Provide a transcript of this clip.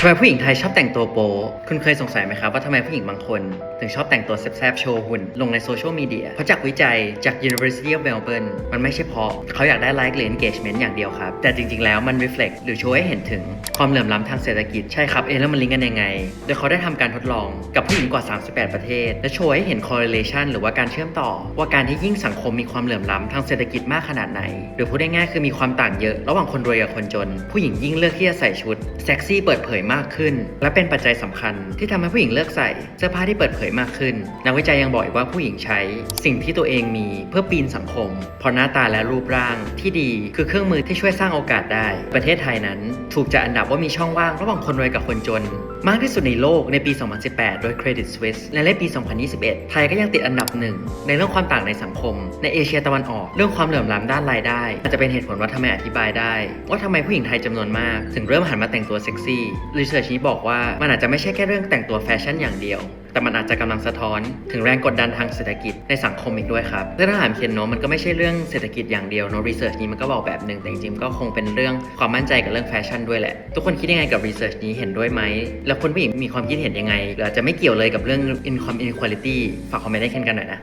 ทำไมผู้หญิงไทยชอบแต่งตัวโป๊คุณเคยสงสัยไหมครับว่าทำไมผู้หญิงบางคน ถึงชอบแต่งตัวแซบๆโชว์หุ่น ลงในโซเชียลมีเดีย เพราะจากวิจัยจาก University of Melbourne มันไม่ใช่เพราะเขาอยากได้ไลค์หรือ engagement อย่างเดียวครับ แต่จริงๆ แล้วมัน reflect หรือโชว์ให้เห็นถึงความเหลื่อมล้ำทางเศรษฐกิจ ใช่ครับ เอะแล้วมันลิงก์กันยังไง โดยเขาได้ทำการทดลองกับผู้หญิงกว่า 38 ประเทศ และโชว์ให้เห็น correlation หรือว่าการเชื่อมต่อ ว่าการที่ยิ่งสังคมมีความเหลื่อมล้ำทางเศรษฐกิจมากขนาดไหน หรือพูดได้ง่ายคือมีความต่างเยอะ ระหว่างคนรวยกับคนจน ผู้หญิงยิ่งเลือกที่จะใส่ชุดเซ็กซี่เปิดเผยมากขึ้น และเป็นปัจจัยสำคัญที่ทำให้ผู้หญิงเลือกใส่เสื้อผ้าที่เปิดเผยมากขึ้น นักวิจัยยังบอกอีกว่าผู้หญิงใช้ สิ่งที่ตัวเองมีเพื่อปีนสังคมเพราะหน้าตาและรูปร่างที่ดีคือเครื่องมือที่ช่วยสร้างโอกาสได้ ประเทศไทยนั้น ถูกจัดอันดับว่ามีช่องว่างระหว่างคนรวยกับคนจน มากที่สุดในโลกในปี 2018 โดย Credit Suisse และในปี 2021 ไทยก็ยังติดอันดับหนึ่งในเรื่องความต่างในสังคม ในเอเชียตะวันออก เรื่องความเหลื่อมล้ำด้านรายได้ อาจจะเป็นเหตุผลว่าทำไมอธิบายได้ ว่าทำไมผู้หญิงไทยจำนวนมาก ถึงเริ่มหันมาแต่งตัวเซ็กซี่รีเสิร์ชนี้บอกว่ามันอาจจะไม่ใช่แค่เรื่องแต่งตัวแฟชั่นอย่างเดียว แต่มันอาจจะกำลังสะท้อน ถึงแรงกดดันทางเศรษฐกิจในสังคมอีกด้วยครับและถ้าถามเคนเนาะมันก็ไม่ใช่เรื่องเศรษฐกิจอย่างเดียวเนาะรีเสิร์ชนี้มันก็บอกแบบหนึ่งแต่จริงๆก็คงเป็นเรื่องความมั่นใจกับเรื่องแฟชั่นด้วยแหละ ทุกคนคิดยังไงกับรีเสิร์ชนี้เห็นด้วยไหมแล้วคนผู้หญิงมีความคิดเห็นยังไงหรืออาจจะไม่เกี่ยวเลยกับเรื่อง income inequality ฝากคอมเมนต์ให้เคนกันหน่อยนะ